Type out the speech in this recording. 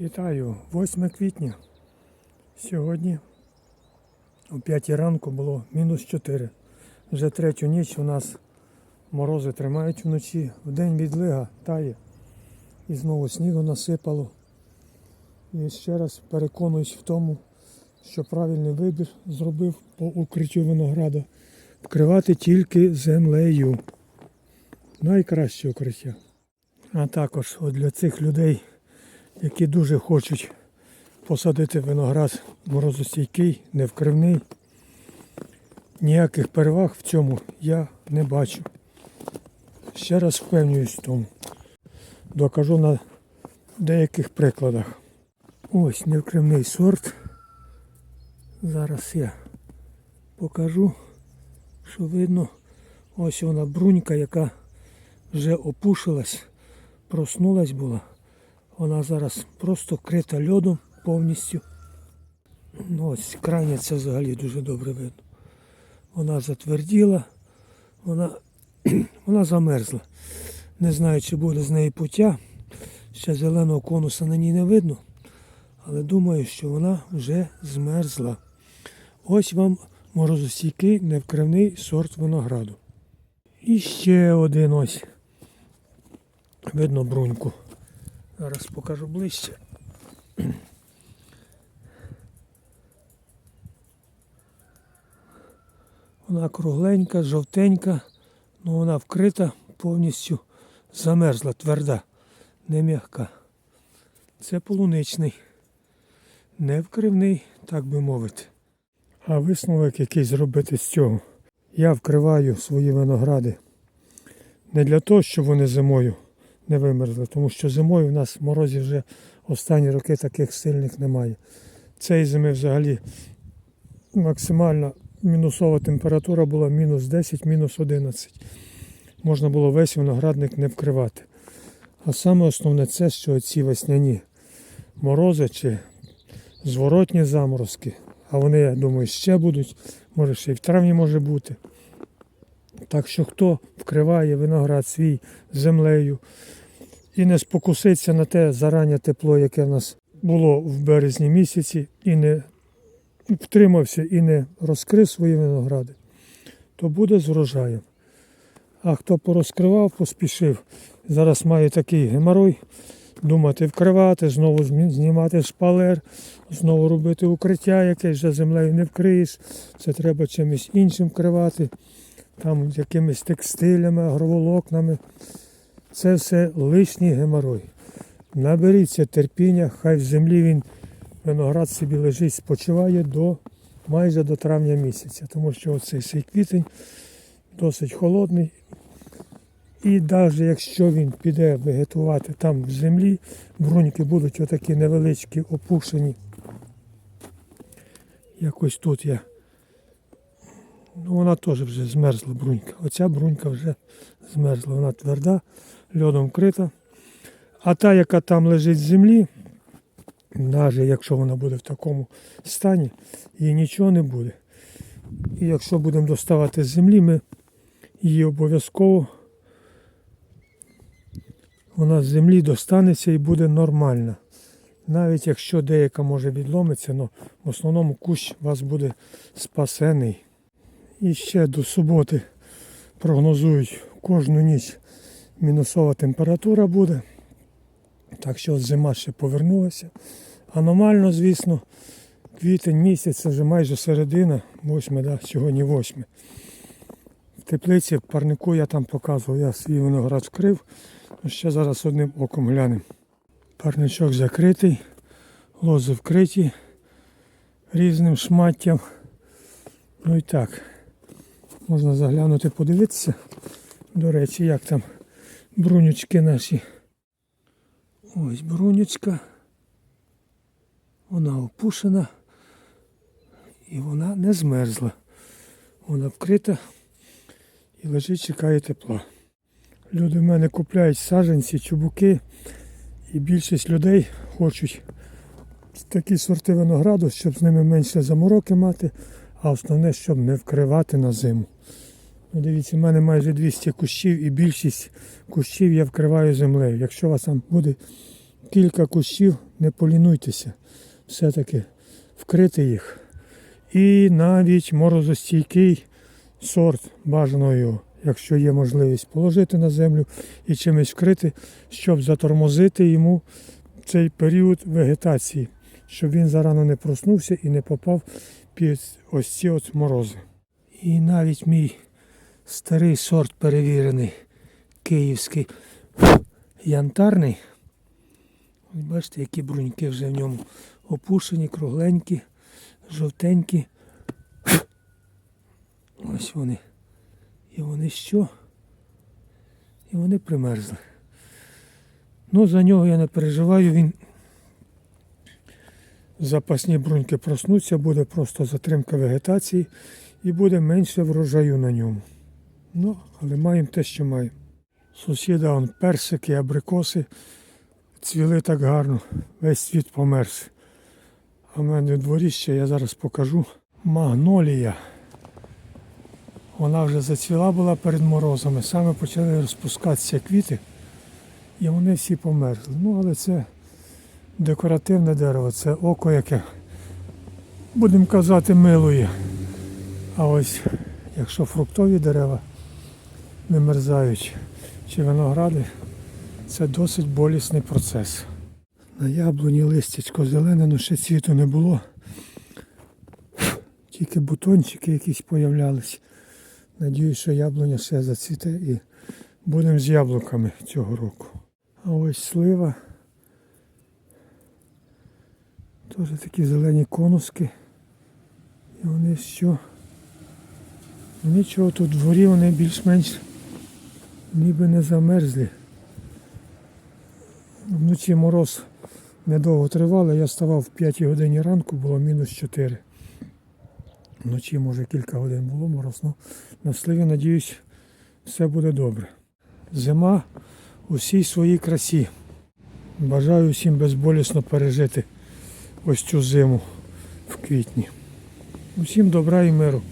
Вітаю, 8 квітня. Сьогодні о 5 ранку було мінус 4. Вже третю ніч у нас морози тримають вночі. Вдень відлига тає. І знову снігу насипало. І ще раз переконуюсь в тому, що правильний вибір зробив по укриттю винограда. Вкривати тільки землею. Найкраще укриття. А також от для цих людей, які дуже хочуть посадити виноград морозостійкий, невкривний. Ніяких переваг в цьому я не бачу. Ще раз впевнююсь в тому. Докажу на деяких прикладах. Ось невкривний сорт. Зараз я покажу, що видно. Ось вона брунька, яка вже опушилась, проснулась була. Вона зараз просто вкрита льодом повністю. Ну, ось крайня це взагалі дуже добре видно. Вона затверділа, вона, вона замерзла. Не знаю, чи буде з неї пуття. Ще зеленого конуса на ній не видно. Але думаю, що вона вже змерзла. Ось вам морозостійкий невкривний сорт винограду. І ще один ось. Видно бруньку. Зараз покажу ближче. Вона кругленька, жовтенька, але вона вкрита, повністю замерзла, тверда, не м'яка. Це полуничний, не вкривний, так би мовити. А висновок який зробити з цього. Я вкриваю свої виногради не для того, щоб вони зимою не вимерзли, тому що зимою в нас морозів вже останні роки таких сильних немає. Цієї зими взагалі максимальна мінусова температура була мінус 10, мінус 11. Можна було весь виноградник не вкривати. А саме основне це, що ці весняні морози чи зворотні заморозки, а вони, я думаю, ще будуть, може ще й в травні може бути. Так що хто вкриває виноград свій землею і не спокуситься на те зарання тепло, яке в нас було в березні місяці, і не втримався і не розкрив свої виногради, то буде з врожаєм. А хто порозкривав, поспішив, зараз має такий геморой, думати вкривати, знову знімати шпалер, знову робити укриття, яке вже землею не вкриєш. Це треба чимось іншим вкривати, там якимись текстилями, агроволокнами. Це все лишній геморой. Наберіться терпіння, хай в землі він виноград собі лежить, спочиває до майже до травня місяця, тому що оцей цей квітень досить холодний. І навіть якщо він піде вегетувати там в землі, бруньки будуть отакі невеличкі, опушені. Якось тут я. Ну, вона теж вже змерзла брунька. Оця брунька вже змерзла. Вона тверда, льодом вкрита. А та, яка там лежить в землі, навіть якщо вона буде в такому стані, їй нічого не буде. І якщо будемо доставати з землі, ми її обов'язково вона з землі достанеться і буде нормальна. Навіть якщо деяка може відломитися, але в основному кущ вас буде спасений. І ще до суботи прогнозують кожну ніч мінусова температура буде. Так що зима ще повернулася. Аномально, звісно, квітень місяць, це вже майже середина, 8, да, сьогодні 8. В теплиці, в парнику я там показував, я свій виноград вкрив. Ну, ще зараз одним оком глянемо. Парничок закритий, лози вкриті різним шматтям. Ну і так, можна заглянути, подивитися. До речі, як там брунючки наші. Ось брунючка. Вона опушена і вона не змерзла. Вона вкрита і лежить, чекає тепла. Люди в мене купляють саджанці, чубуки, і більшість людей хочуть такі сорти винограду, щоб з ними менше замороки мати, а основне, щоб не вкривати на зиму. Ну, дивіться, в мене майже 200 кущів і більшість кущів я вкриваю землею. Якщо у вас там буде кілька кущів, не полінуйтеся. Все-таки вкрити їх. І навіть морозостійкий сорт бажано його, якщо є можливість, положити на землю і чимось вкрити, щоб затормозити йому цей період вегетації, щоб він зарано не проснувся і не попав під ось ці от морози. І навіть мій старий сорт перевірений, київський янтарний. Ось бачите, які бруньки вже в ньому опушені, кругленькі, жовтенькі. Ось вони. І вони що? І вони примерзли. Ну, за нього я не переживаю, він запасні бруньки проснуться, буде просто затримка вегетації і буде менше врожаю на ньому. Ну, але маємо те, що маємо. Сусіда он персики, абрикоси цвіли так гарно, весь світ померз. А в мене в дворі ще я зараз покажу магнолія. Вона вже зацвіла була перед морозами, саме почали розпускатися квіти, і вони всі померзли. Ну, але це декоративне дерево, це око, яке, будемо казати, милує. А ось якщо фруктові дерева вимерзають чи виногради, це досить болісний процес. На яблуні листячко зелене, ну ще цвіту не було. Тільки бутончики якісь появлялись. Надіюсь, що яблуня ще зацвіте і будемо з яблуками цього року. А ось слива. Теж такі зелені конуски. І вони що? Нічого тут дворі вони більш-менш ніби не замерзлі. Вночі мороз недовго тривав, я ставав в 5 годині ранку, було мінус 4. Вночі, може, кілька годин було мороз, ну на сливі, надіюсь, все буде добре. Зима у всій своїй красі. Бажаю всім безболісно пережити ось цю зиму в квітні. Усім добра і миру.